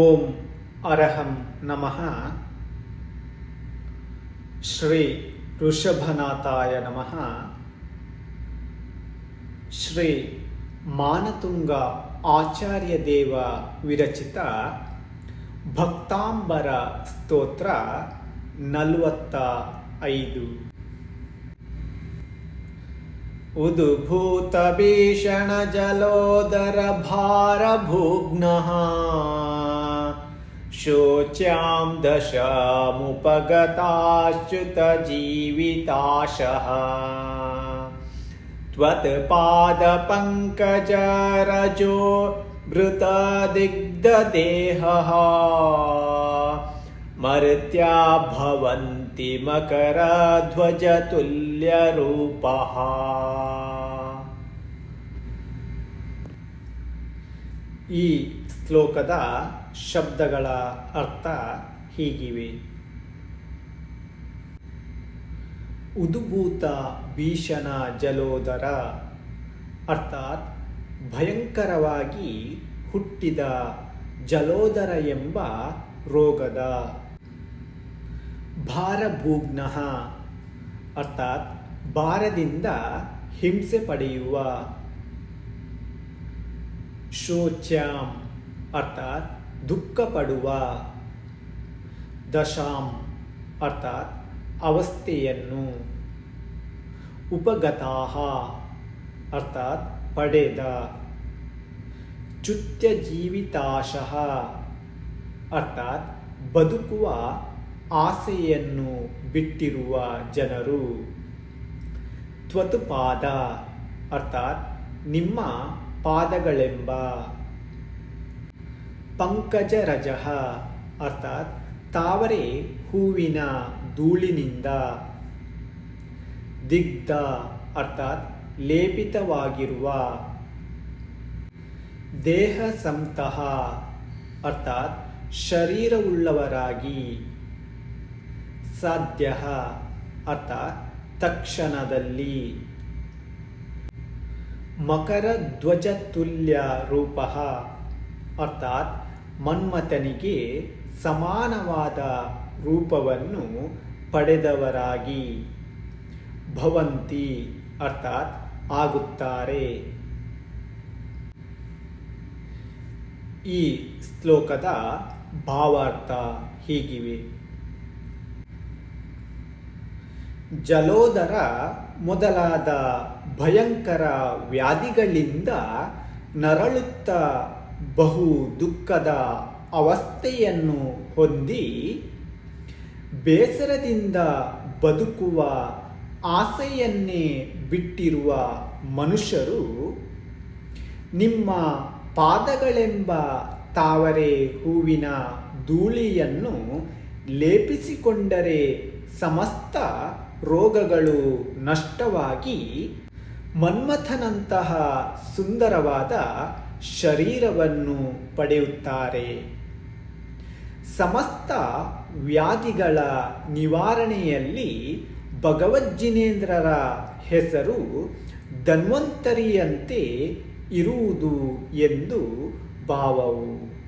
ಓಂ ಅರಹಂ ನಮಃ ಶ್ರೀ ಋಷಭನಾಥಾಯ ನಮಃ ಶ್ರೀ ಮಾನತುಂಗ ಆಚಾರ್ಯ ದೇವ ವಿರಚಿತ ಭಕ್ತಾಂಬರ ಸ್ತೋತ್ರ ನಲವತ್ತ ಐದು उद्भूतभीषणजलोदरभारभुग्नः शोच्यां दशामुपगताश्च्युतजीविताशः त्वत्पादपङ्कजरजो मृतदिग्धदेहः। मर्त्या भवन्ति मकरध्वजतुल्यरूपः। ಈ ಶ್ಲೋಕದ ಶಬ್ದಗಳ ಅರ್ಥ ಹೀಗಿವೆ. ಉದುಭೂತ ಭೀಷಣ ಜಲೋದರ ಅರ್ಥಾತ್ ಭಯಂಕರವಾಗಿ ಹುಟ್ಟಿದ ಜಲೋದರ ಎಂಬ ರೋಗದ ಭಾರಭೂಗ್ನ ಅರ್ಥಾತ್ ಭಾರದಿಂದ ಹಿಂಸೆ ಪಡೆಯುವ ಶೋಚ್ಯಾಂ, ಅರ್ಥಾತ್ ದುಃಖ ಪಡುವ ದಶಾಂ, ಅರ್ಥಾತ್ ಅವಸ್ಥೆಯನ್ನು. ಉಪಗತಾಹ, ಅರ್ಥಾತ್ ಪಡೆದ. ಚುತ್ಯ ಜೀವಿತಾಶಃ ಅರ್ಥಾತ್ ಬದುಕುವ ಆಸೆಯನ್ನು ಬಿಟ್ಟಿರುವ ಜನರು. ತ್ವತುಪಾದ, ಅರ್ಥಾತ್ ನಿಮ್ಮ ಪಾದಗಳೆಂಬ. ಪಂಕಜರಜ ಅರ್ಥಾತ್ ತಾವರೆ ಹೂವಿನ ಧೂಳಿನಿಂದ. ದಿಗ್ಧ ಅರ್ಥಾತ್ ಲೇಪಿತವಾಗಿರುವ. ದೇಹ ಸಂತಹ ಅರ್ಥಾತ್ ಶರೀರವುಳ್ಳವರಾಗಿ. ಸಾಧ್ಯ ಅರ್ಥಾತ್ ತಕ್ಷಣದಲ್ಲಿ. ಮಕರಧ್ವಜತುಲ್ಯ ರೂಪ ಅರ್ಥಾತ್ ಮನ್ಮಥನಿಗೆ ಸಮಾನವಾದ ರೂಪವನ್ನು ಪಡೆದವರಾಗಿ ಭವಂತಿ ಅರ್ಥಾತ್ ಆಗುತ್ತಾರೆ. ಈ ಶ್ಲೋಕದ ಭಾವಾರ್ಥ ಹೀಗಿವೆ. ಜಲೋದರ ಮೊದಲಾದ ಭಯಂಕರ ವ್ಯಾಧಿಗಳಿಂದ ನರಳುತ್ತ ಬಹು ದುಃಖದ ಅವಸ್ಥೆಯನ್ನು ಹೊಂದಿ ಬೇಸರದಿಂದ ಬದುಕುವ ಆಸೆಯನ್ನೇ ಬಿಟ್ಟಿರುವ ಮನುಷ್ಯರು ನಿಮ್ಮ ಪಾದಗಳೆಂಬ ತಾವರೆ ಹೂವಿನ ಧೂಳಿಯನ್ನು ಲೇಪಿಸಿಕೊಂಡರೆ ಸಮಸ್ತ ರೋಗಗಳು ನಷ್ಟವಾಗಿ ಮನ್ಮಥನಂತಹ ಸುಂದರವಾದ ಶರೀರವನ್ನು ಪಡೆಯುತ್ತಾರೆ. ಸಮಸ್ತ ವ್ಯಾಧಿಗಳ ನಿವಾರಣೆಯಲ್ಲಿ ಭಗವಜ್ಜಿನೇಂದ್ರರ ಹೆಸರು ಧನ್ವಂತರಿಯಂತೆ ಇರುವುದು ಎಂದು ಭಾವವು.